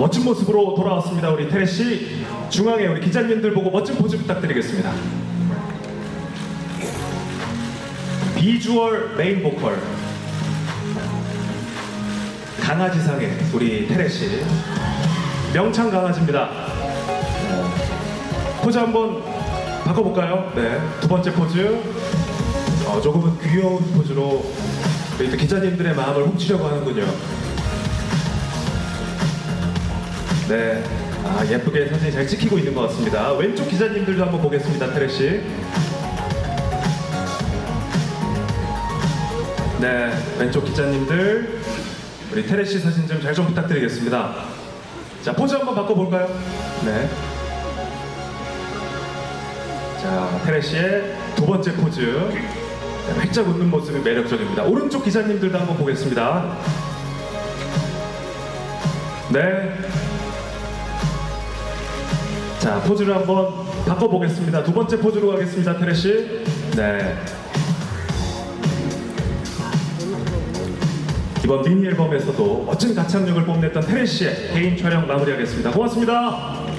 멋진 모습으로 돌아왔습니다. 우리 테레 씨 중앙에 우리 기자님들 보고 멋진 포즈 부탁드리겠습니다. 비주얼 메인 보컬 강아지상의 우리 테레 씨 명창 강아지입니다. 포즈 한번 바꿔볼까요? 네, 두 번째 포즈. 어, 조금은 귀여운 포즈로 또 기자님들의 마음을 훔치려고 하는군요. 네, 아, 예쁘게 사진이 잘 찍히고 있는 것 같습니다. 왼쪽 기자님들도 한번 보겠습니다, 테레 씨. 네, 왼쪽 기자님들 우리 테레 씨 사진 좀 잘 좀 부탁드리겠습니다. 자, 포즈 한번 바꿔볼까요? 네. 자, 테레 씨의 두 번째 포즈. 네, 활짝 웃는 모습이 매력적입니다. 오른쪽 기자님들도 한번 보겠습니다. 네. 자, 포즈를 한번 바꿔보겠습니다. 두 번째 포즈로 가겠습니다, 테레 씨. 네. 이번 미니 앨범에서도 멋진 가창력을 뽐냈던 테레 씨의 개인 촬영 마무리하겠습니다. 고맙습니다.